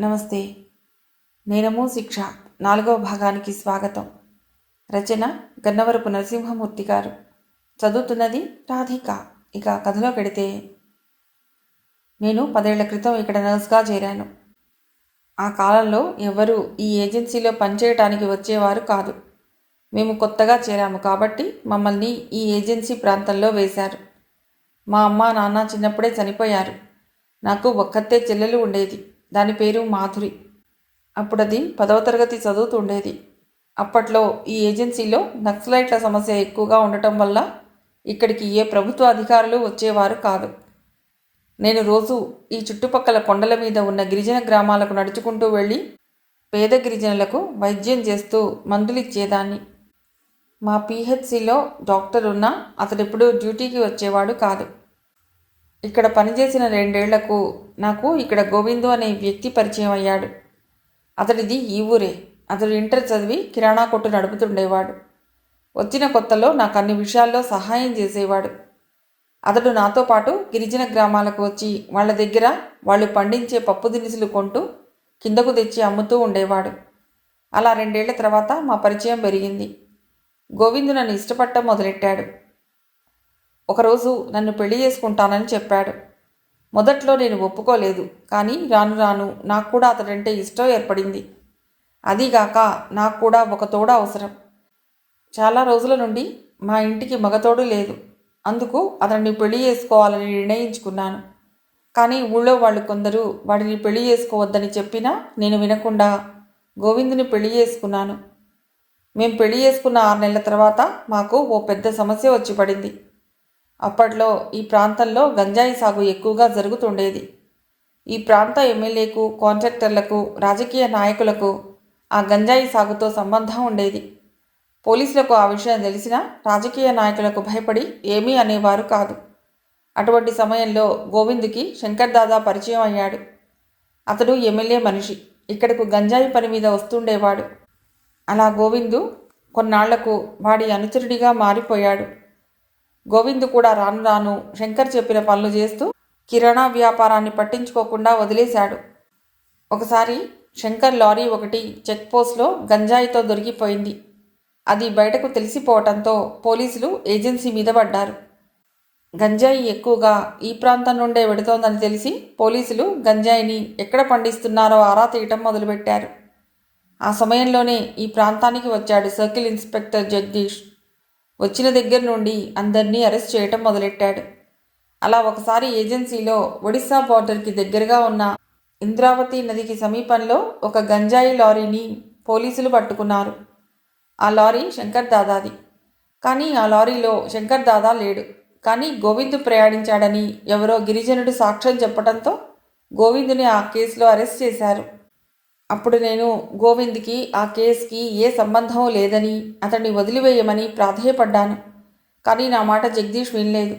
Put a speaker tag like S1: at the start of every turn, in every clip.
S1: నమస్తే. నేనము శిక్ష. నాలుగవ భాగానికి స్వాగతం. రచన గన్నవరపు నరసింహమూర్తి గారు. చదువుతున్నది రాధిక. ఇక కథలో పెడితే నేను పదేళ్ళ క్రితం ఇక్కడ నర్స్గా చేరాను. ఆ కాలంలో ఎవరు ఈ ఏజెన్సీలో పనిచేయటానికి వచ్చేవారు కాదు. మేము కొత్తగా చేరాము కాబట్టి మమ్మల్ని ఈ ఏజెన్సీ ప్రాంతంలో వేశారు. మా అమ్మ నాన్న చిన్నప్పుడే చనిపోయారు. నాకు ఒక్కతే చెల్లెలు ఉండేది. దాని పేరు మాధురి. అప్పుడు అది పదవ తరగతి చదువుతుండేది. అప్పట్లో ఈ ఏజెన్సీలో నక్సలైట్ల సమస్య ఎక్కువగా ఉండటం వల్ల ఇక్కడికి ఏ ప్రభుత్వ అధికారులు వచ్చేవారు కాదు. నేను రోజు ఈ చుట్టుపక్కల కొండల మీద ఉన్న గిరిజన గ్రామాలకు నడుచుకుంటూ వెళ్ళి పేద గిరిజనులకు వైద్యం చేస్తూ మందులు ఇచ్చేదాన్ని. మా పీహెచ్సిలో డాక్టర్ ఉన్నా అతడెప్పుడూ డ్యూటీకి వచ్చేవాడు కాదు. ఇక్కడ పనిచేసిన రెండేళ్ళకు నాకు ఇక్కడ గోవిందు అనే వ్యక్తి పరిచయం అయ్యాడు. అతడిది ఈ ఊరే. అతడు ఇంటర్ చదివి కిరాణా కొట్టు నడుపుతుండేవాడు. వచ్చిన కొత్తలో నాకు అన్ని విషయాల్లో సహాయం చేసేవాడు. అతడు నాతో పాటు గిరిజన గ్రామాలకు వచ్చి వాళ్ళ దగ్గర వాళ్ళు పండించే పప్పు దినుసులు కొంటూ కిందకు తెచ్చి అమ్ముతూ ఉండేవాడు. అలా రెండేళ్ళ తర్వాత మా పరిచయం పెరిగింది. గోవిందు నన్ను ఇష్టపడటం మొదలెట్టాడు. ఒకరోజు నన్ను పెళ్ళి చేసుకుంటానని చెప్పాడు. మొదట్లో నేను ఒప్పుకోలేదు కానీ రాను రాను నాకు కూడా అతడంటే ఇష్టం ఏర్పడింది. అదీగాక నాకు కూడా ఒక తోడ అవసరం. చాలా రోజుల నుండి మా ఇంటికి మగతోడు లేదు. అందుకు అతన్ని పెళ్ళి చేసుకోవాలని నిర్ణయించుకున్నాను. కానీ ఊళ్ళో వాళ్ళు కొందరు వాడిని పెళ్ళి చేసుకోవద్దని చెప్పినా నేను వినకుండా గోవిందుని పెళ్ళి చేసుకున్నాను. మేము పెళ్ళి చేసుకున్న ఆరు నెలల తర్వాత మాకు ఓ పెద్ద సమస్య వచ్చి పడింది. అప్పట్లో ఈ ప్రాంతంలో గంజాయి సాగు ఎక్కువగా జరుగుతుండేది. ఈ ప్రాంత ఎమ్మెల్యేకు కాంట్రాక్టర్లకు రాజకీయ నాయకులకు ఆ గంజాయి సాగుతో సంబంధం ఉండేది. పోలీసులకు ఆ విషయం తెలిసినా రాజకీయ నాయకులకు భయపడి ఏమీ అనేవారు కాదు. అటువంటి సమయంలో గోవింద్కి శంకర్ దాదా పరిచయం అయ్యాడు. అతడు ఎమ్మెల్యే మనిషి. ఇక్కడకు గంజాయి పని మీద వస్తుండేవాడు. అలా గోవిందు కొన్నాళ్ళకు వాడి అనుచరుడిగా మారిపోయాడు. గోవింద్ కూడా రాను రాను శంకర్ చెప్పిన పనులు చేస్తూ కిరాణా వ్యాపారాన్ని పట్టించుకోకుండా వదిలేశాడు. ఒకసారి శంకర్ లారీ ఒకటి చెక్ పోస్ట్లో గంజాయితో దొరికిపోయింది. అది బయటకు తెలిసిపోవటంతో పోలీసులు ఏజెన్సీ మీద పడ్డారు. గంజాయి ఎక్కువగా ఈ ప్రాంతం నుండే వెడుతోందని తెలిసి పోలీసులు గంజాయిని ఎక్కడ పండిస్తున్నారో ఆరా తీయటం మొదలుపెట్టారు. ఆ సమయంలోనే ఈ ప్రాంతానికి వచ్చాడు సర్కిల్ ఇన్స్పెక్టర్ జగదీష్. వచ్చిన దగ్గర నుండి అందరినీ అరెస్ట్ చేయటం మొదలెట్టాడు. అలా ఒకసారి ఏజెన్సీలో ఒడిశా బార్డర్కి దగ్గరగా ఉన్న ఇంద్రావతి నదికి సమీపంలో ఒక గంజాయి లారీని పోలీసులు పట్టుకున్నారు. ఆ లారీ శంకర్ దాదాది. కానీ ఆ లారీలో శంకర్ దాదా లేడు. కానీ గోవింద్ ప్రయాణించాడని ఎవరో గిరిజనుడు సాక్ష్యం చెప్పడంతో గోవిందుని ఆ కేసులో అరెస్ట్ చేశారు. అప్పుడు నేను గోవింద్కి ఆ కేసుకి ఏ సంబంధం లేదని అతన్ని వదిలివేయమని ప్రాధేయపడ్డాను. కానీ నా మాట జగదీష్ వినలేదు.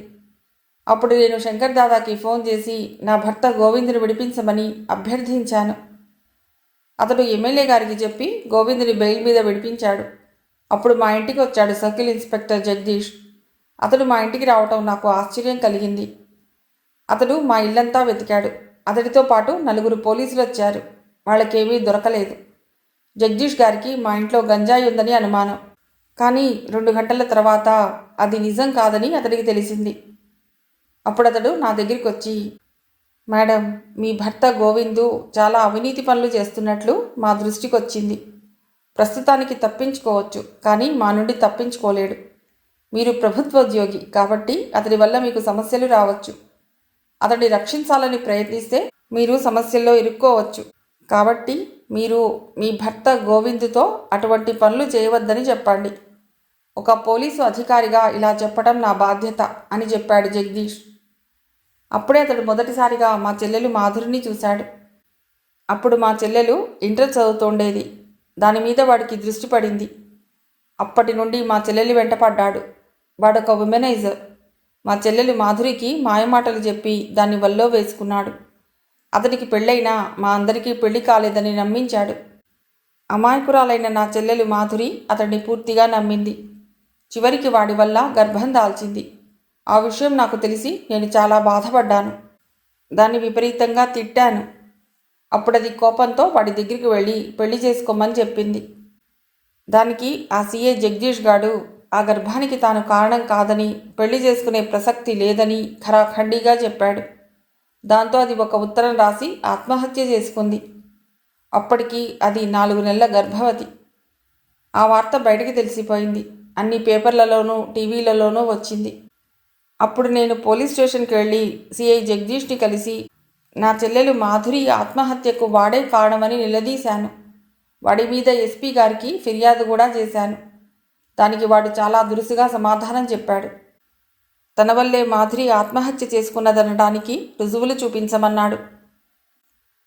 S1: అప్పుడు నేను శంకర్ దాదాకి ఫోన్ చేసి నా భర్త గోవిందుని విడిపించమని అభ్యర్థించాను. అతడు ఎమ్మెల్యే గారికి చెప్పి గోవిందుని బెయిల్ మీద విడిపించాడు. అప్పుడు మా ఇంటికి వచ్చాడు సర్కిల్ ఇన్స్పెక్టర్ జగదీష్. అతడు మా ఇంటికి రావటం నాకు ఆశ్చర్యం కలిగింది. అతడు మా ఇల్లంతా వెతికాడు. అతడితో పాటు నలుగురు పోలీసులు వచ్చారు వాళ్ళకేమీ దొరకలేదు. జగదీష్ గారికి మా ఇంట్లో గంజాయి ఉందని అనుమానం. కానీ రెండు గంటల తర్వాత అది నిజం కాదని అతడికి తెలిసింది. అప్పుడు అతడు నా దగ్గరికి వచ్చి మేడం మీ భర్త గోవిందు చాలా అవినీతి పనులు చేస్తున్నట్లు మా దృష్టికి వచ్చింది ప్రస్తుతానికి తప్పించుకోవచ్చు కానీ మా నుండి తప్పించుకోలేడు. మీరు ప్రభుత్వోద్యోగి కాబట్టి అతడి వల్ల మీకు సమస్యలు రావచ్చు. అతడిని రక్షించాలని ప్రయత్నిస్తే మీరు సమస్యల్లో ఇరుక్కోవచ్చు. కాబట్టి మీరు మీ భర్త గోవిందుతో అటువంటి పనులు చేయవద్దని చెప్పండి. ఒక పోలీసు అధికారిగా ఇలా చెప్పడం నా బాధ్యత అని చెప్పాడు జగదీష్. అప్పుడే అతడు మొదటిసారిగా మా చెల్లెలు మాధురిని చూశాడు. అప్పుడు మా చెల్లెలు ఇంటర్ చదువుతుండేది. దాని మీద వాడికి దృష్టి పడింది. అప్పటి నుండి మా చెల్లెలు వెంటపడ్డాడు వాడొక ఉమెనైజర్ మా చెల్లెలు మాధురికి మాయమాటలు చెప్పి దాన్ని వల్లో వేసుకున్నాడు. అతనికి పెళ్ళైనా మా అందరికీ పెళ్ళి కాలేదని నమ్మించాడు. అమాయకురాలైన నా చెల్లెలు మాధురి అతన్ని పూర్తిగా నమ్మింది. చివరికి వాడి వల్ల గర్భం దాల్చింది. ఆ విషయం నాకు తెలిసి నేను చాలా బాధపడ్డాను. దాన్ని విపరీతంగా తిట్టాను. అప్పుడది కోపంతో వాడి దగ్గరికి వెళ్ళి పెళ్ళి చేసుకోమని చెప్పింది. దానికి ఆ సీఏ జగదీష్ గాడు ఆ గర్భానికి తాను కారణం కాదని పెళ్ళి చేసుకునే ప్రసక్తి లేదని ఖరాఖండిగా చెప్పాడు. దాంతో అది ఒక ఉత్తరం రాసి ఆత్మహత్య చేసుకుంది. అప్పటికి అది నాలుగు నెలల గర్భవతి. ఆ వార్త బయటికి తెలిసిపోయింది. అన్ని పేపర్లలోనూ టీవీలలోనూ వచ్చింది. అప్పుడు నేను పోలీస్ స్టేషన్కి వెళ్ళి సిఐ జగదీష్ని కలిసి నా చెల్లెలు మాధురి ఆత్మహత్యకు వాడే కారణమని నిలదీశాను. వాడి మీద ఎస్పీ గారికి ఫిర్యాదు కూడా చేశాను. దానికి వాడు చాలా దురుసుగా సమాధానం చెప్పాడు. తన వల్లే మాధురి ఆత్మహత్య చేసుకున్నదనడానికి రుజువులు చూపించమన్నాడు.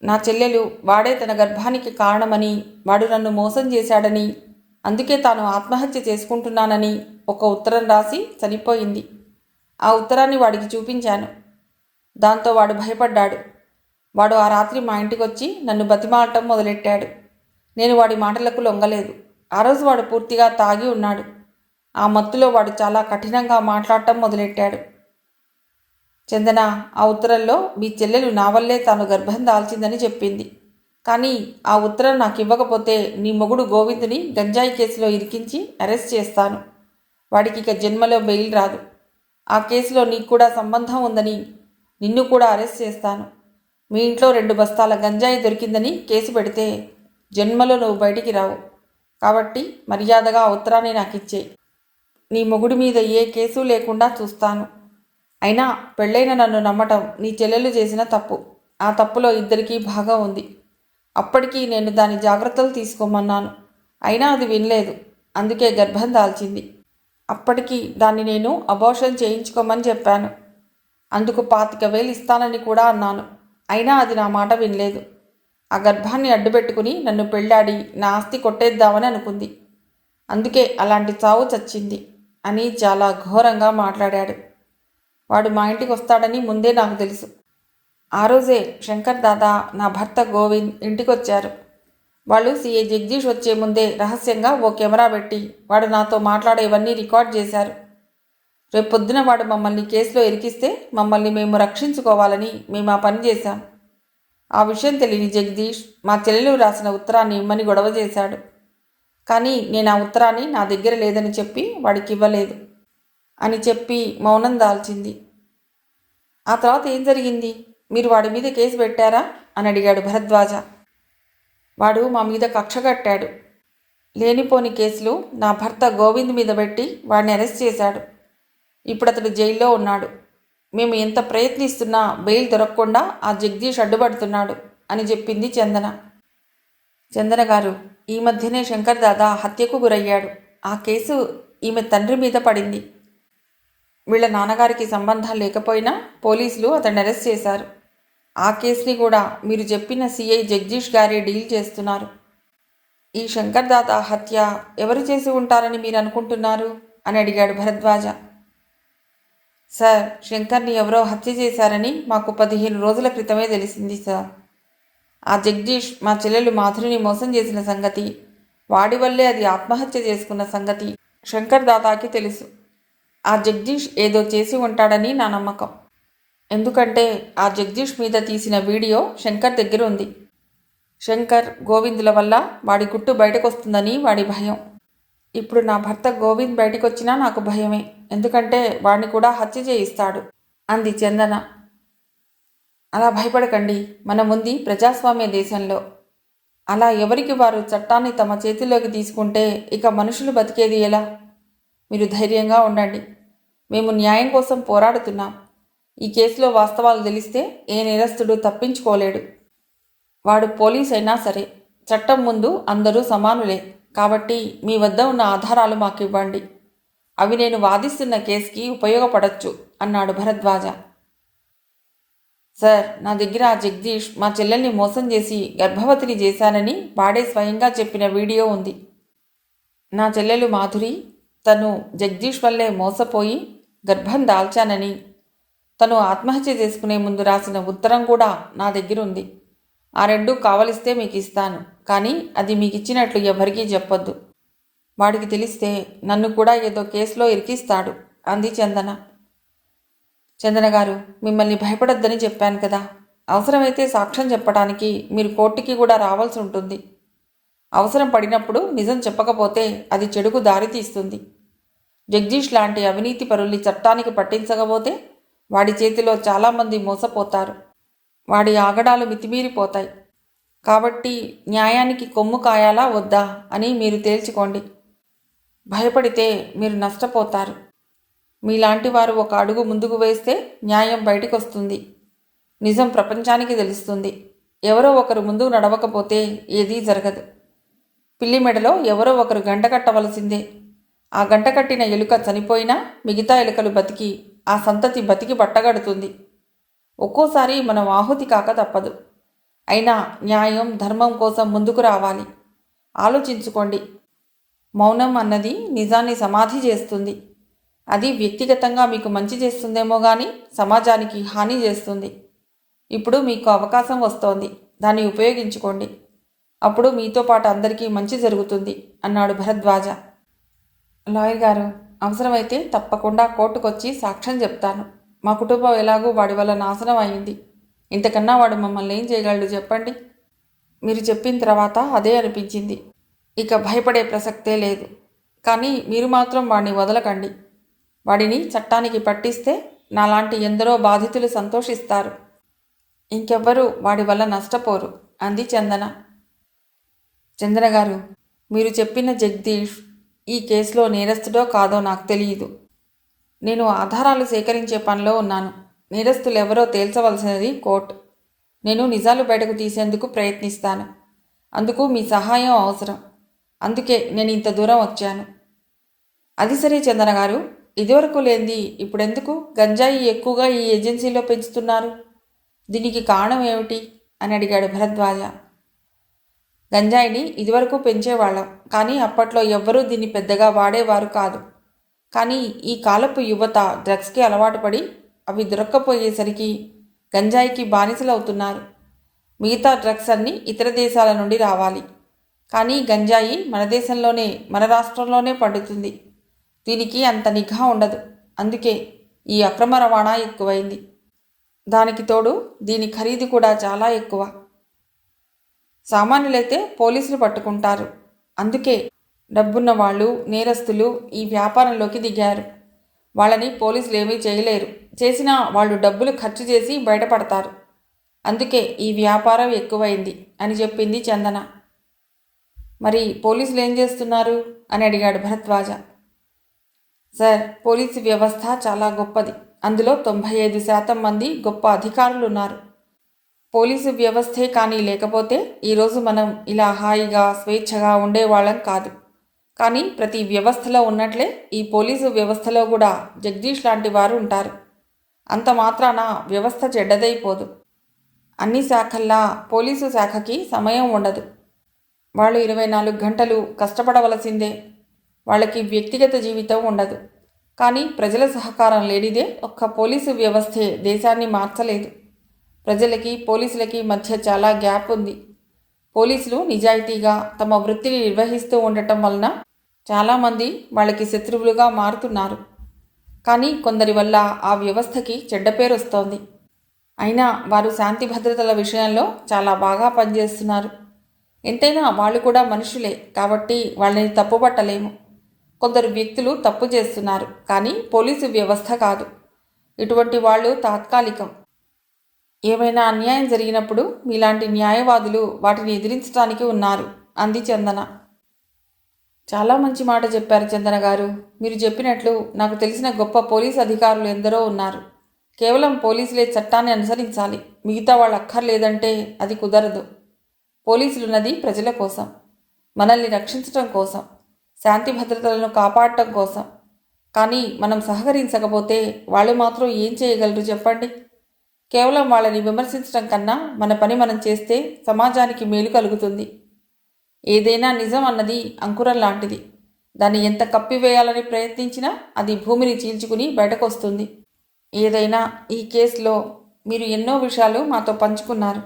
S1: నా చెల్లెలు వాడే తన గర్భానికి కారణమని వాడు నన్ను మోసం చేశాడని అందుకే తాను ఆత్మహత్య చేసుకుంటున్నానని ఒక ఉత్తరం రాసి చనిపోయింది. ఆ ఉత్తరాన్ని వాడికి చూపించాను. దాంతో వాడు భయపడ్డాడు. వాడు ఆ రాత్రి మా ఇంటికి వచ్చి నన్ను బతిమాలటం మొదలెట్టాడు. నేను వాడి మాటలకు లొంగలేదు. ఆ రోజు వాడు పూర్తిగా తాగి ఉన్నాడు. ఆ మత్తులో వాడు చాలా కఠినంగా మాట్లాడటం మొదలెట్టాడు. చందన ఆ ఉత్తరంలో మీ చెల్లెలు నా వల్లే తాను గర్భం దాల్చిందని చెప్పింది. కానీ ఆ ఉత్తరం నాకు ఇవ్వకపోతే నీ మొగుడు గోవిందుని గంజాయి కేసులో ఇరికించి అరెస్ట్ చేస్తాను. వాడికి ఇక జన్మలో బెయిల్ రాదు. ఆ కేసులో నీకు కూడా సంబంధం ఉందని నిన్ను కూడా అరెస్ట్ చేస్తాను. మీ ఇంట్లో రెండు బస్తాల గంజాయి దొరికిందని కేసు పెడితే జన్మలో నువ్వు బయటికి రావు. కాబట్టి మర్యాదగా ఆ ఉత్తరాన్ని నాకు ఇచ్చేయి నీ మొగుడి మీద ఏ కేసు లేకుండా చూస్తాను. అయినా పెళ్ళైన నన్ను నమ్మటం నీ చెల్లెలు చేసిన తప్పు. ఆ తప్పులో ఇద్దరికీ బాగా ఉంది. అప్పటికీ నేను దాని జాగ్రత్తలు తీసుకోమన్నాను. అయినా అది వినలేదు. అందుకే గర్భం దాల్చింది. అప్పటికి దాన్ని నేను అబోషన్ చేయించుకోమని చెప్పాను. అందుకు పాతిక వేలు ఇస్తానని కూడా అన్నాను. అయినా అది నా మాట వినలేదు. ఆ గర్భాన్ని అడ్డుపెట్టుకుని నన్ను పెళ్ళాడి నా ఆస్తి కొట్టేద్దామని అనుకుంది. అందుకే అలాంటి చావు చచ్చింది. అని చాలా ఘోరంగా మాట్లాడాడు. వాడు మా ఇంటికి వస్తాడని ముందే నాకు తెలుసు. ఆ రోజే శంకర్ దాదా నా భర్త గోవింద్ ఇంటికి వచ్చారు వాళ్ళు సీఏ జగదీష్ వచ్చే ముందే రహస్యంగా ఓ కెమెరా పెట్టి వాడు నాతో మాట్లాడేవన్నీ రికార్డ్ చేశారు. రేపు వాడు మమ్మల్ని కేసులో ఇరికిస్తే మమ్మల్ని మేము రక్షించుకోవాలని మేము ఆ పని చేశాం. ఆ విషయం తెలియని జగదీష్ మా చెల్లెలు రాసిన ఉత్తరాన్ని ఇమ్మని గొడవ చేశాడు. కానీ నేను ఆ ఉత్తరాన్ని నా దగ్గర లేదని చెప్పి వాడికి ఇవ్వలేదు అని చెప్పి మౌనం దాల్చింది. ఆ తర్వాత ఏం జరిగింది? మీరు వాడి మీద కేసు పెట్టారా? అని అడిగాడు భరద్వాజ. వాడు మా మీద కక్ష కట్టాడు. లేనిపోని కేసులు నా భర్త గోవింద్ మీద పెట్టి వాడిని అరెస్ట్ చేశాడు. ఇప్పుడు అతడు జైల్లో ఉన్నాడు. మేము ఎంత ప్రయత్నిస్తున్నా బెయిల్ దొరకకుండా ఆ జగదీష్ అడ్డుపడుతున్నాడు అని చెప్పింది చందన. చందన గారు ఈ మధ్యనే శంకర్ దాదా హత్యకు గురయ్యాడు. ఆ కేసు ఈమె తండ్రి మీద పడింది. వీళ్ళ నాన్నగారికి సంబంధం లేకపోయినా పోలీసులు అతన్ని అరెస్ట్ చేశారు. ఆ కేసుని కూడా మీరు చెప్పిన సిఐ జగదీష్ గారే డీల్ చేస్తున్నారు. ఈ శంకర్ దాత హత్య ఎవరు చేసి ఉంటారని మీరు అనుకుంటున్నారు? అని అడిగాడు భరద్వాజ. సార్ శంకర్ని ఎవరో హత్య చేశారని మాకు పదిహేను రోజుల క్రితమే తెలిసింది సార్. ఆ జగదీష్ మా చెల్లెలు మాధురిని మోసం చేసిన సంగతి వాడి వల్లే అది ఆత్మహత్య చేసుకున్న సంగతి శంకర్ దాదాకి తెలుసు. ఆ జగదీష్ ఏదో చేసి ఉంటాడని నా నమ్మకం. ఎందుకంటే ఆ జగదీష్ మీద తీసిన వీడియో శంకర్ దగ్గర ఉంది. శంకర్ గోవిందుల వల్ల వాడి గుట్టు బయటకు వస్తుందని వాడి భయం. ఇప్పుడు నా భర్త గోవింద్ బయటకు వచ్చినా నాకు భయమే. ఎందుకంటే వాడిని కూడా హత్య చేయిస్తాడు. అంది చందన. అలా భయపడకండి. మనముంది ప్రజాస్వామ్య దేశంలో. అలా ఎవరికి వారు చట్టాన్ని తమ చేతిలోకి తీసుకుంటే ఇక మనుషులు బతికేది ఎలా? మీరు ధైర్యంగా ఉండండి. మేము న్యాయం కోసం పోరాడుతున్నాం. ఈ కేసులో వాస్తవాలు తెలిస్తే ఏ నేరస్తుడు తప్పించుకోలేడు. వాడు పోలీస్ అయినా సరే చట్టం ముందు అందరూ సమానులే. కాబట్టి మీ వద్ద ఉన్న ఆధారాలు మాకు ఇవ్వండి అవి నేను వాదిస్తున్న కేసుకి ఉపయోగపడచ్చు అన్నాడు భరద్వాజ. సార్ నా దగ్గర ఆ జగదీష్ మా చెల్లెల్ని మోసం చేసి గర్భవతిని చేశానని వాడే స్వయంగా చెప్పిన వీడియో ఉంది. నా చెల్లెలు మాధురి తను జగదీష్ వల్లే మోసపోయి గర్భం దాల్చానని తను ఆత్మహత్య చేసుకునే ముందు రాసిన ఉత్తరం కూడా నా దగ్గర ఉంది. ఆ రెండు కావలిస్తే మీకు ఇస్తాను కానీ అది మీకు ఇచ్చినట్లు ఎవరికీ చెప్పొద్దు. వాడికి తెలిస్తే నన్ను కూడా ఏదో కేసులో ఇరికిస్తాడు అంది చందన. చందన గారు మిమ్మల్ని భయపడొద్దని చెప్పాను కదా. అవసరమైతే సాక్ష్యం చెప్పడానికి మీరు కోర్టుకి కూడా రావాల్సి ఉంటుంది. అవసరం పడినప్పుడు నిజం చెప్పకపోతే అది చెడుకు దారితీస్తుంది జగదీష్ లాంటి అవినీతి పరుల్ని చట్టానికి పట్టించకపోతే వాడి చేతిలో చాలామంది మోసపోతారు. వాడి ఆగడాలు మితిమీరిపోతాయి. కాబట్టి న్యాయానికి కొమ్ము కాయాలా వద్దా అని మీరు తేల్చుకోండి. భయపడితే మీరు నష్టపోతారు. మీలాంటి వారు ఒక అడుగు ముందుకు వేస్తే న్యాయం బయటికి వస్తుంది నిజం ప్రపంచానికి తెలుస్తుంది. ఎవరో ఒకరు ముందుకు నడవకపోతే ఏదీ జరగదు. పిల్లి మెడలో ఎవరో ఒకరు గంట కట్టవలసిందే. ఆ గంట కట్టిన ఎలుక చనిపోయినా మిగతా ఎలుకలు బతికి ఆ సంతతి బతికి బట్టగడుతుంది. ఒక్కోసారి మనం ఆహుతి కాక తప్పదు. అయినా న్యాయం ధర్మం కోసం ముందుకు రావాలి. ఆలోచించుకోండి. మౌనం అన్నది నిజాన్ని సమాధి చేస్తుంది. అది వ్యక్తిగతంగా మీకు మంచి చేస్తుందేమో కానీ సమాజానికి హాని చేస్తుంది. ఇప్పుడు మీకు అవకాశం వస్తోంది. దాన్ని ఉపయోగించుకోండి. అప్పుడు మీతో పాటు అందరికీ మంచి జరుగుతుంది అన్నాడు భరద్వాజ. లాయర్ గారు అవసరమైతే తప్పకుండా కోర్టుకొచ్చి సాక్ష్యం చెప్తాను. మా కుటుంబం ఎలాగో వాడి వల్ల నాశనం అయింది. ఇంతకన్నా వాడు మమ్మల్ని ఏం చేయగలడు చెప్పండి? మీరు చెప్పిన తర్వాత అదే అనిపించింది. ఇక భయపడే ప్రసక్తే లేదు. కానీ మీరు మాత్రం వాడిని వదలకండి. వాడిని చట్టానికి పట్టిస్తే నాలాంటి ఎందరో బాధితులు సంతోషిస్తారు. ఇంకెవ్వరూ వాడి వల్ల నష్టపోరు. అంది చందన. చందన గారు మీరు చెప్పిన జగదీష్ ఈ కేసులో నేరస్తుడో కాదో నాకు తెలియదు. నేను ఆధారాలు సేకరించే పనిలో ఉన్నాను. నేరస్తులు ఎవరో తేల్చవలసినది కోర్టు. నేను నిజాలు బయటకు తీసేందుకు ప్రయత్నిస్తాను. అందుకు మీ సహాయం అవసరం. అందుకే నేను ఇంత దూరం వచ్చాను. అది సరే చందన గారు. ఇదివరకు లేంది ఇప్పుడెందుకు? గంజాయి ఎక్కువగా ఈ ఏజెన్సీలో పెంచుతున్నారు. దీనికి కారణం ఏమిటి? అని అడిగాడు భరద్వాజ. గంజాయిని ఇదివరకు పెంచేవాళ్ళం కానీ అప్పట్లో ఎవ్వరూ దీన్ని పెద్దగా వాడేవారు కాదు. కానీ ఈ కాలపు యువత డ్రగ్స్కి అలవాటు పడి అవి దొరక్కపోయేసరికి గంజాయికి బానిసలవుతున్నారు. మిగతా డ్రగ్స్ అన్నీ ఇతర దేశాల నుండి రావాలి. కానీ గంజాయి మన దేశంలోనే మన రాష్ట్రంలోనే పండుతుంది. దీనికి అంత నిఘా ఉండదు. అందుకే ఈ అక్రమ రవాణా ఎక్కువైంది. దానికి తోడు దీని ఖరీదు కూడా చాలా ఎక్కువ. సామాన్యులైతే పోలీసులు పట్టుకుంటారు. అందుకే డబ్బున్న వాళ్ళు నేరస్తులు ఈ వ్యాపారంలోకి దిగారు. వాళ్ళని పోలీసులు ఏమీ చేయలేరు. చేసినా వాళ్ళు డబ్బులు ఖర్చు చేసి బయటపడతారు. అందుకే ఈ వ్యాపారం ఎక్కువైంది అని చెప్పింది చందన. మరి పోలీసులు ఏం చేస్తున్నారు? అని అడిగాడు భరద్వాజ. సార్ పోలీసు వ్యవస్థ చాలా గొప్పది. అందులో తొంభై ఐదు శాతం మంది గొప్ప అధికారులు ఉన్నారు పోలీసు వ్యవస్థే కానీ లేకపోతే ఈరోజు మనం ఇలా హాయిగా స్వేచ్ఛగా ఉండేవాళ్ళం కాదు. కానీ ప్రతి వ్యవస్థలో ఉన్నట్లే ఈ పోలీసు వ్యవస్థలో కూడా జగదీష్ లాంటి వారు ఉంటారు. అంత మాత్రాన వ్యవస్థ చెడ్డదైపోదు. అన్ని శాఖల్లా పోలీసు శాఖకి సమయం ఉండదు. వాళ్ళు ఇరవై నాలుగు గంటలు కష్టపడవలసిందే. వాళ్ళకి వ్యక్తిగత జీవితం ఉండదు. కానీ ప్రజల సహకారం లేనిదే ఒక్క పోలీసు వ్యవస్థే దేశాన్ని మార్చలేదు. ప్రజలకి పోలీసులకి మధ్య చాలా గ్యాప్ ఉంది. పోలీసులు నిజాయితీగా తమ వృత్తిని నిర్వహిస్తూ ఉండటం వలన చాలామంది వాళ్ళకి శత్రువులుగా మారుతున్నారు. కానీ కొందరి వల్ల ఆ వ్యవస్థకి చెడ్డ పేరు వస్తోంది. అయినా వారు శాంతి భద్రతల విషయంలో చాలా బాగా పనిచేస్తున్నారు. ఎంతైనా వాళ్ళు కూడా మనుషులే కాబట్టి వాళ్ళని తప్పుపట్టలేము. కొందరు వ్యక్తులు తప్పు చేస్తున్నారు కానీ పోలీసు వ్యవస్థ కాదు. ఇటువంటి వాళ్ళు తాత్కాలికం. ఏమైనా అన్యాయం జరిగినప్పుడు మీలాంటి న్యాయవాదులు వాటిని ఎదిరించడానికి ఉన్నారు అంది చందన. చాలా మంచి మాట చెప్పారు చందన గారు. మీరు చెప్పినట్లు నాకు తెలిసిన గొప్ప పోలీస్ అధికారులు ఎందరో ఉన్నారు. కేవలం పోలీసులే చట్టాన్ని అనుసరించాలి. మిగతా వాళ్ళు అక్కర్లేదంటే అది కుదరదు. పోలీసులున్నది ప్రజల కోసం. మనల్ని రక్షించటం కోసం. శాంతి భద్రతలను కాపాడటం కోసం. కానీ మనం సహకరించకపోతే వాళ్ళు మాత్రం ఏం చేయగలరు చెప్పండి? కేవలం వాళ్ళని విమర్శించడం కన్నా మన పని మనం చేస్తే సమాజానికి మేలు కలుగుతుంది. ఏదైనా నిజం అన్నది అంకురం లాంటిది. దాన్ని ఎంత కప్పివేయాలని ప్రయత్నించినా అది భూమిని చీల్చుకుని బయటకు వస్తుంది ఏదైనా ఈ కేసులో మీరు ఎన్నో విషయాలు మాతో పంచుకున్నారు.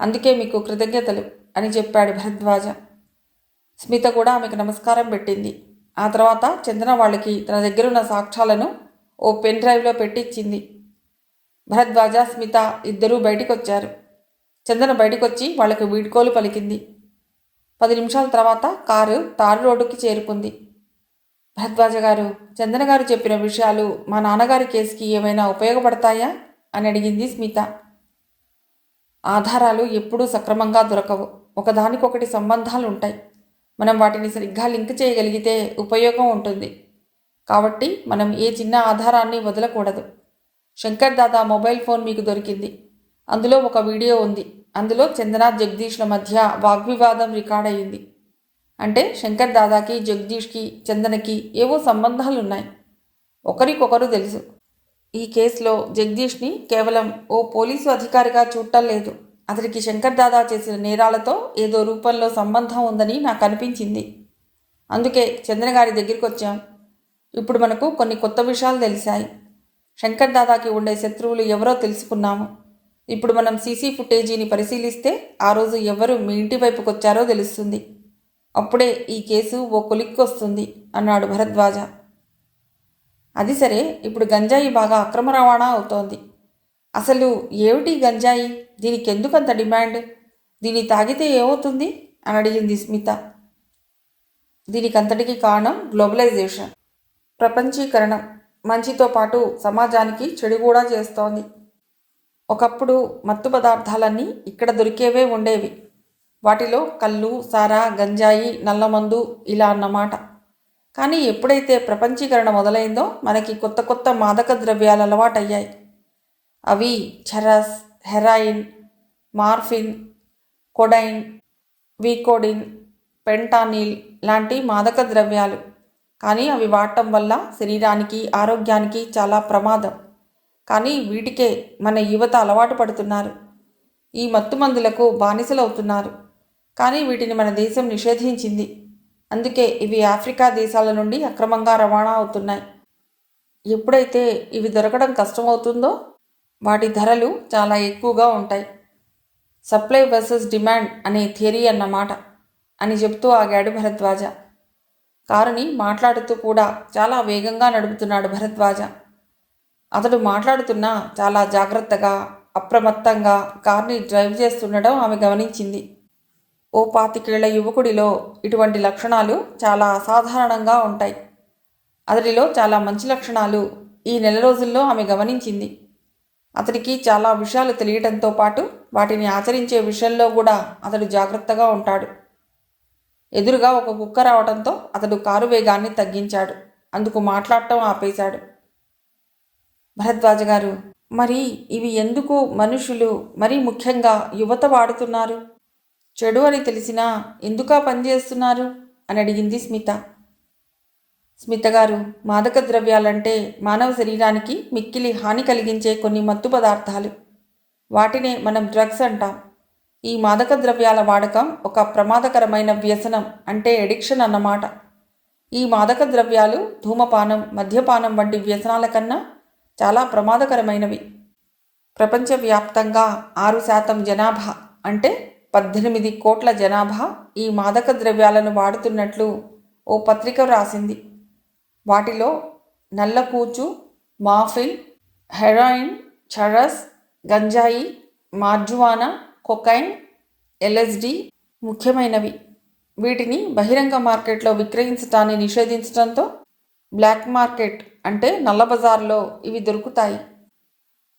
S1: అందుకే మీకు కృతజ్ఞతలు అని చెప్పాడు భరద్వాజ. స్మిత కూడా ఆమెకు నమస్కారం పెట్టింది. ఆ తర్వాత చందన వాళ్ళకి తన దగ్గరున్న సాక్ష్యాలను ఓ పెన్ డ్రైవ్లో పెట్టించింది భరద్వాజ స్మిత ఇద్దరూ బయటికి వచ్చారు చందన బయటకొచ్చి వాళ్ళకు వీడ్కోలు పలికింది. పది నిమిషాల తర్వాత కారు తారు రోడ్డుకి చేరుకుంది. భరద్వాజ గారు చందన గారు చెప్పిన విషయాలు మా నాన్నగారి కేసుకి ఏమైనా ఉపయోగపడతాయా? అని అడిగింది స్మిత. ఆధారాలు ఎప్పుడూ సక్రమంగా దొరకవు. ఒకదానికొకటి సంబంధాలు ఉంటాయి మనం వాటిని సరిగ్గా లింక్ చేయగలిగితే ఉపయోగం ఉంటుంది. కాబట్టి మనం ఏ చిన్న ఆధారాన్ని వదలకూడదు. శంకర్ దాదా మొబైల్ ఫోన్ మీకు దొరికింది. అందులో ఒక వీడియో ఉంది. అందులో చందన జగదీష్ల మధ్య వాగ్వివాదం రికార్డ్ అయ్యింది. అంటే శంకర్ దాదాకి జగదీష్కి చందనకి ఏవో సంబంధాలు ఉన్నాయి ఒకరికొకరు తెలుసు. ఈ కేసులో జగదీష్ని కేవలం ఓ పోలీసు అధికారిగా చూడటం లేదు. అతడికి శంకర్ దాదా చేసిన నేరాలతో ఏదో రూపంలో సంబంధం ఉందని నాకు అనిపించింది. అందుకే చంద్ర గారి దగ్గరికి వచ్చాం. ఇప్పుడు మనకు కొన్ని కొత్త విషయాలు తెలిసాయి. శంకర్ దాదాకి ఉండే శత్రువులు ఎవరో తెలుసుకున్నాము. ఇప్పుడు మనం సీసీ ఫుటేజీని పరిశీలిస్తే ఆ రోజు ఎవరు మీ ఇంటి వైపుకి వచ్చారో తెలుస్తుంది. అప్పుడే ఈ కేసు ఓ కొలిక్కి వస్తుంది అన్నాడు భరద్వాజ. అది సరే ఇప్పుడు గంజాయి బాగా అక్రమ రవాణా అవుతోంది. అసలు ఏమిటి గంజాయి? దీనికి ఎందుకు అంత డిమాండ్? దీన్ని తాగితే ఏమవుతుంది? అని అడిగింది స్మిత. దీనికి అంతటికి కారణం గ్లోబలైజేషన్. ప్రపంచీకరణం. మంచితో పాటు సమాజానికి చెడు కూడా చేస్తోంది. ఒకప్పుడు మత్తు పదార్థాలన్నీ ఇక్కడ దొరికేవే ఉండేవి. వాటిలో కళ్ళు సారా గంజాయి నల్లమందు ఇలా అన్నమాట. కానీ ఎప్పుడైతే ప్రపంచీకరణ మొదలైందో మనకి కొత్త కొత్త మాదక ద్రవ్యాలు అలవాటయ్యాయి. అవి charas heroin morphine codeine Vicodin fentanyl లాంటి మాదక ద్రవ్యాలు. కానీ అవి వాడటం వల్ల శరీరానికి ఆరోగ్యానికి చాలా ప్రమాదం. కానీ వీటికే మన యువత అలవాటు పడుతున్నారు. ఈ మత్తు మందులకు బానిసలవుతున్నారు. కానీ వీటిని మన దేశం నిషేధించింది. అందుకే ఇవి ఆఫ్రికా దేశాల నుండి అక్రమంగా రవాణా అవుతున్నాయి. ఎప్పుడైతే ఇవి దొరకడం కష్టమవుతుందో వాటి ధరలు చాలా ఎక్కువగా ఉంటాయి. సప్లై వర్సెస్ డిమాండ్ అనే థియరీ అన్నమాట అని చెప్తూ ఆగాడు భరద్వాజ. కారుని మాట్లాడుతూ కూడా చాలా వేగంగా నడుపుతున్నాడు భరద్వాజ. అతడు మాట్లాడుతున్నా చాలా జాగ్రత్తగా అప్రమత్తంగా కార్ని డ్రైవ్ చేస్తుండడం ఆమె గమనించింది. ఓ పాతికేళ్ళ యువకుడిలో ఇటువంటి లక్షణాలు చాలా అసాధారణంగా ఉంటాయి. అతడిలో చాలా మంచి లక్షణాలు ఈ నెల రోజుల్లో ఆమె గమనించింది. అతడికి చాలా విషయాలు తెలియటంతో పాటు వాటిని ఆచరించే విషయంలో కూడా అతడు జాగ్రత్తగా ఉంటాడు. ఎదురుగా ఒక కుక్క రావడంతో అతడు కారు వేగాన్ని తగ్గించాడు. అందుకు మాట్లాడటం ఆపేశాడు. భరద్వాజ గారు మరి ఇవి ఎందుకు మనుషులు మరీ ముఖ్యంగా యువత వాడుతున్నారు? చెడు అని తెలిసినా ఎందుకా పనిచేస్తున్నారు అని అడిగింది స్మిత. స్మిత గారు మాదక ద్రవ్యాలంటే మానవ శరీరానికి మిక్కిలి హాని కలిగించే కొన్ని మత్తు పదార్థాలు. వాటినే మనం డ్రగ్స్ అంటాం. ఈ మాదక ద్రవ్యాల వాడకం ఒక ప్రమాదకరమైన వ్యసనం అంటే ఎడిక్షన్ అన్నమాట. ఈ మాదక ద్రవ్యాలు ధూమపానం మద్యపానం వంటి వ్యసనాల కన్నా చాలా ప్రమాదకరమైనవి. ప్రపంచవ్యాప్తంగా ఆరు శాతం జనాభా అంటే పద్దెనిమిది కోట్ల జనాభా ఈ మాదక ద్రవ్యాలను వాడుతున్నట్లు ఓ పత్రిక రాసింది. వాటిలో నల్లకూచు మాఫిల్ హెరాయిన్ చరస్ గంజాయి మార్జువానా కొకైన్ ఎల్ఎస్డి ముఖ్యమైనవి. వీటిని బహిరంగ మార్కెట్లో విక్రయించటాన్ని నిషేధించడంతో బ్లాక్ మార్కెట్ అంటే నల్ల బజార్లో ఇవి దొరుకుతాయి.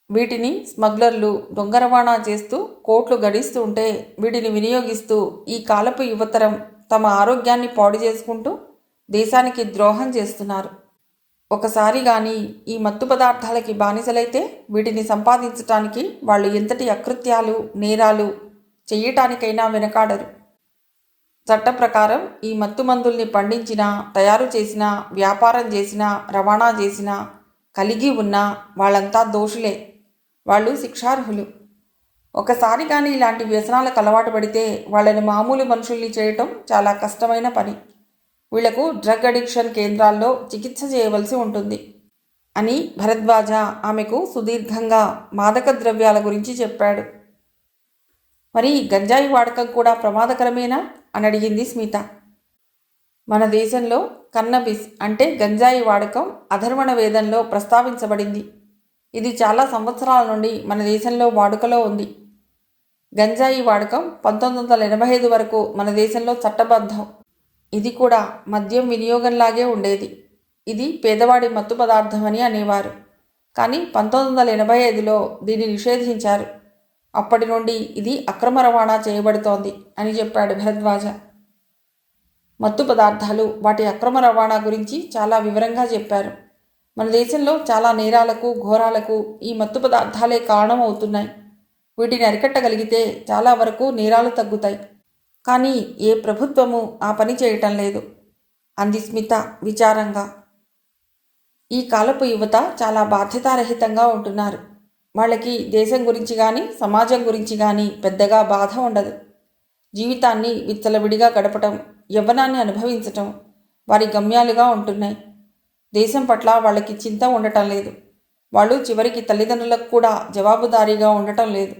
S1: వీటిని స్మగ్లర్లు దొంగ రవాణా చేస్తూ కోట్లు గడిస్తూ ఉంటే వీటిని వినియోగిస్తూ ఈ కాలపు యువతరం తమ ఆరోగ్యాన్ని పాడు చేసుకుంటూ దేశానికి ద్రోహం చేస్తున్నారు. ఒకసారి కానీ ఈ మత్తు పదార్థాలకి బానిసలైతే వీటిని సంపాదించటానికి వాళ్ళు ఎంతటి అకృత్యాలు నేరాలు చెయ్యటానికైనా వెనకాడరు. చట్ట ప్రకారం ఈ మత్తు మందుల్ని పండించినా తయారు చేసినా వ్యాపారం చేసినా రవాణా చేసినా కలిగి ఉన్నా వాళ్ళంతా దోషులే. వాళ్ళు శిక్షార్హులు. ఒకసారి కానీ ఇలాంటి వ్యసనాలకు అలవాటు పడితే వాళ్ళని మామూలు మనుషుల్ని చేయటం చాలా కష్టమైన పని. వీళ్ళకు డ్రగ్ అడిక్షన్ కేంద్రాల్లో చికిత్స చేయవలసి ఉంటుంది అని భరద్వాజ ఆమెకు సుదీర్ఘంగా మాదక ద్రవ్యాల గురించి చెప్పాడు. మరి గంజాయి వాడకం కూడా ప్రమాదకరమేనా? అని అడిగింది స్మిత. మన దేశంలో కన్నబిస్ అంటే గంజాయి వాడకం అధర్వణ వేదంలో ప్రస్తావించబడింది. ఇది చాలా సంవత్సరాల నుండి మన దేశంలో వాడుకలో ఉంది. గంజాయి వాడకం పంతొమ్మిది వందల ఎనభై ఐదు వరకు మన దేశంలో చట్టబద్ధం. ఇది కూడా మద్యం వినియోగంలాగే ఉండేది. ఇది పేదవాడి మత్తు పదార్థమని అనేవారు. కానీ పంతొమ్మిది వందల ఎనభై ఐదులో దీన్ని నిషేధించారు. అప్పటి నుండి ఇది అక్రమ రవాణా చేయబడుతోంది అని చెప్పాడు భరద్వాజ. మత్తు పదార్థాలు వాటి అక్రమ రవాణా గురించి చాలా వివరంగా చెప్పారు. మన దేశంలో చాలా నేరాలకు ఘోరాలకు ఈ మత్తు పదార్థాలే కారణం అవుతున్నాయి వీటిని అరికట్టగలిగితే చాలా వరకు నేరాలు తగ్గుతాయి. కానీ ఏ ప్రభుత్వము ఆ పని చేయటం లేదు. అంది స్మిత విచారంగా. ఈ కాలపు యువత చాలా బాధ్యతారహితంగా ఉంటున్నారు. వాళ్ళకి దేశం గురించి కానీ సమాజం గురించి కానీ పెద్దగా బాధ ఉండదు. జీవితాన్ని విచ్చలవిడిగా గడపటం యవ్వనాన్ని అనుభవించటం వారి గమ్యాలుగా ఉంటున్నాయి. దేశం పట్ల వాళ్ళకి చింత ఉండటం లేదు. వాళ్ళు చివరికి తల్లిదండ్రులకు కూడా జవాబుదారీగా ఉండటం లేదు.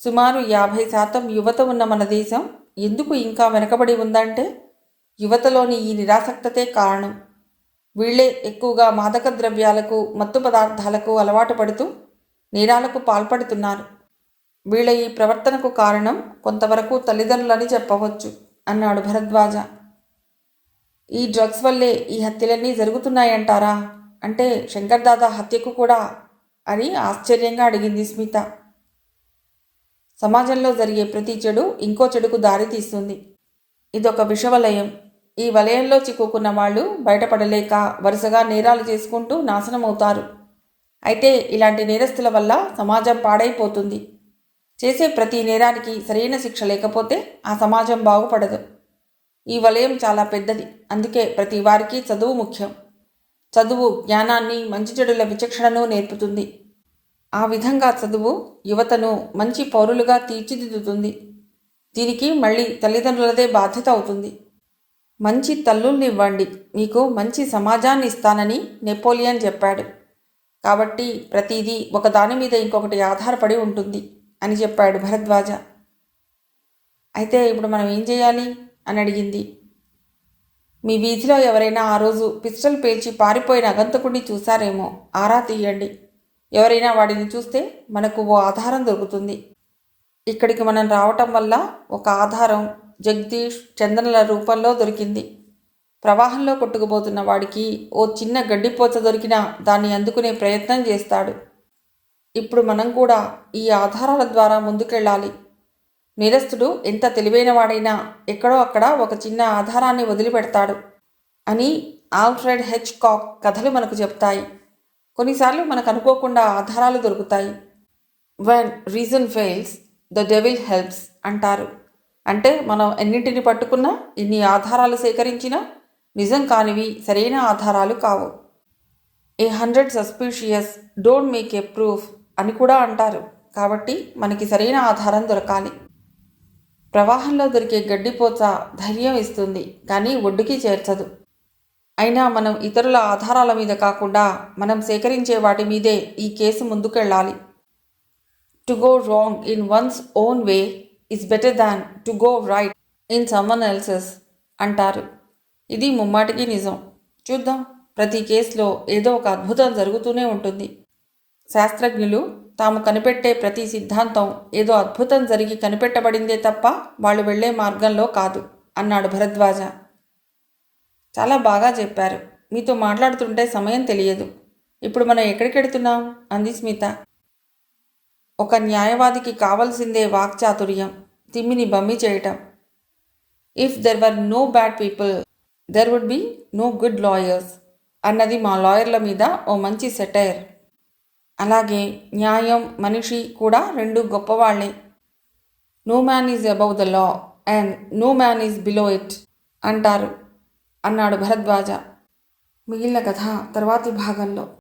S1: సుమారు యాభై శాతం యువత ఉన్న మన దేశం ఎందుకు ఇంకా వెనకబడి ఉందంటే యువతలోని ఈ నిరాసక్తతే కారణం. వీళ్ళే ఎక్కువగా మాదక ద్రవ్యాలకు మత్తు పదార్థాలకు అలవాటు పడుతూ నేరాలకు పాల్పడుతున్నారు. వీళ్ళ ఈ ప్రవర్తనకు కారణం కొంతవరకు తల్లిదండ్రులని చెప్పవచ్చు అన్నాడు భరద్వాజ. ఈ డ్రగ్స్ వల్లే ఈ హత్యలన్నీ జరుగుతున్నాయంటారా? అంటే శంకర్ దాదా హత్యకు కూడా అని ఆశ్చర్యంగా అడిగింది స్మిత. సమాజంలో జరిగే ప్రతి చెడు ఇంకో చెడుకు దారితీస్తుంది ఇదొక విషవలయం. ఈ వలయంలో చిక్కుకున్న వాళ్ళు బయటపడలేక వరుసగా నేరాలు చేసుకుంటూ నాశనమవుతారు. అయితే ఇలాంటి నేరస్తుల వల్ల సమాజం పాడైపోతుంది. చేసే ప్రతి నేరానికి సరైన శిక్ష లేకపోతే ఆ సమాజం బాగుపడదు. ఈ వలయం చాలా పెద్దది. అందుకే ప్రతి వారికి చదువు ముఖ్యం. చదువు జ్ఞానాన్ని మంచి చెడుల విచక్షణను నేర్పుతుంది. ఆ విధంగా చదువు యువతను మంచి పౌరులుగా తీర్చిదిద్దుతుంది. దీనికి మళ్ళీ తల్లిదండ్రులదే బాధ్యత అవుతుంది. మంచి తల్లుల్ని ఇవ్వండి మీకు మంచి సమాజాన్ని ఇస్తానని నెపోలియన్ చెప్పాడు. కాబట్టి ప్రతిదీ ఒకదాని మీద ఇంకొకటి ఆధారపడి ఉంటుంది అని చెప్పాడు భరద్వాజ. అయితే ఇప్పుడు మనం ఏం చేయాలి? అని అడిగింది. మీ వీధిలో ఎవరైనా ఆ రోజు పిస్టల్ పేల్చి పారిపోయిన అగంతకుడిని చూశారేమో. ఆరా తీయండి. ఎవరైనా వాడిని చూస్తే మనకు ఓ ఆధారం దొరుకుతుంది. ఇక్కడికి మనం రావటం వల్ల ఒక ఆధారం జగదీష్ చందనల రూపంలో దొరికింది. ప్రవాహంలో కొట్టుకుపోతున్న వాడికి ఓ చిన్న గడ్డిపోత దొరికినా దాన్ని అందుకునే ప్రయత్నం చేస్తాడు. ఇప్పుడు మనం కూడా ఈ ఆధారాల ద్వారా ముందుకెళ్ళాలి. నిరస్తుడు ఎంత తెలివైన వాడైనా ఎక్కడో అక్కడ ఒక చిన్న ఆధారాన్ని వదిలిపెడతాడు అని ఆల్ఫ్రెడ్ హెచ్ కాక్ కథలు మనకు చెప్తాయి. కొన్నిసార్లు మనకు అనుకోకుండా ఆధారాలు దొరుకుతాయి. When reason fails the devil helps అంటారు. అంటే మనం ఎన్నింటిని పట్టుకున్నా ఎన్ని ఆధారాలు సేకరించినా నిజం కానివి సరైన ఆధారాలు కావు. A hundred suspicious don't make a proof అని కూడా అంటారు. కాబట్టి మనకి సరైన ఆధారం దొరకాలి. ప్రవాహంలో దొరికే గడ్డిపోచ ధైర్యం ఇస్తుంది కానీ ఒడ్డుకి చేర్చదు. అయినా మనం ఇతరుల ఆధారాల మీద కాకుండా మనం సేకరించే వాటి మీదే ఈ కేసు ముందుకెళ్ళాలి. To go wrong in one's own way is better than to go right in someone else's అంటారు. ఇది ముమ్మాటికి నిజం. చూద్దాం. ప్రతి కేసులో ఏదో ఒక అద్భుతం జరుగుతూనే ఉంటుంది. శాస్త్రజ్ఞులు తాము కనిపెట్టే ప్రతి సిద్ధాంతం ఏదో అద్భుతం జరిగి కనిపెట్టబడిందే తప్ప వాళ్ళు వెళ్ళే మార్గంలో కాదు అన్నాడు భరద్వాజ. చాలా బాగా చెప్పారు. మీతో మాట్లాడుతుంటే సమయం తెలియదు. ఇప్పుడు మనం ఎక్కడికెడుతున్నాం? అంది స్మిత. ఒక న్యాయవాదికి కావలసిందే వాక్చాతుర్యం. తిమ్మిని బమ్మి చేయటం. If there were no bad people there would be no good lawyers అన్నది మా లాయర్ల మీద ఓ మంచి సెటైర్. అలాగే న్యాయం మనిషి కూడా రెండు గొప్పవాళ్ళే. No man is above the law and no man is below it అంటారు. అన్నాడు భరద్వాజ. మిగిలిన కథ తర్వాతి భాగంలో.